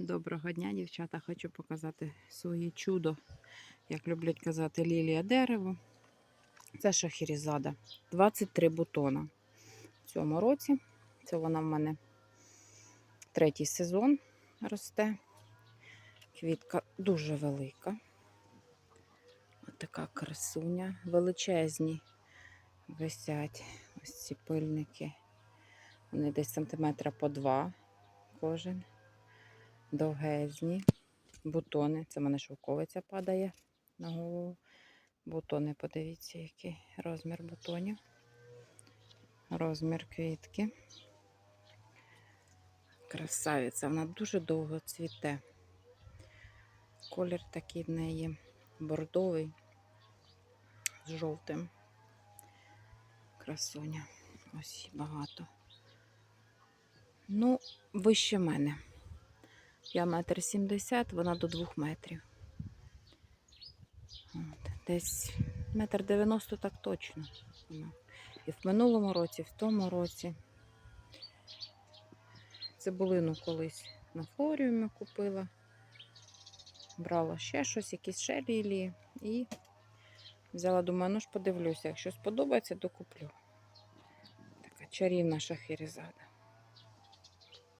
Доброго дня, дівчата. Хочу показати своє чудо, як люблять казати, лілія дерево. Це шахірізада. 23 бутона в цьому році. Це вона в мене третій сезон росте. Квітка дуже велика. Ось така красуня. Величезні висять ось ці пильники. Вони десь сантиметра по два кожен довгезні. Бутони. Це в мене шовковиця падає на голову. Бутони, подивіться, який розмір бутонів. Розмір квітки. Красавиця, вона дуже довго цвіте. Колір такий в неї бордовий з жовтим. Красуня. Ось багато. Ну, вище мене. Я метр сімдесят, вона до двох метрів. От, десь метр дев'яносто так точно. І в минулому році, в тому році. Цибулину колись на флоріумі купила. Брала ще щось, якісь ще лілії. І взяла, думаю, ну ж подивлюся, якщо сподобається, то куплю. Така чарівна шахерезада.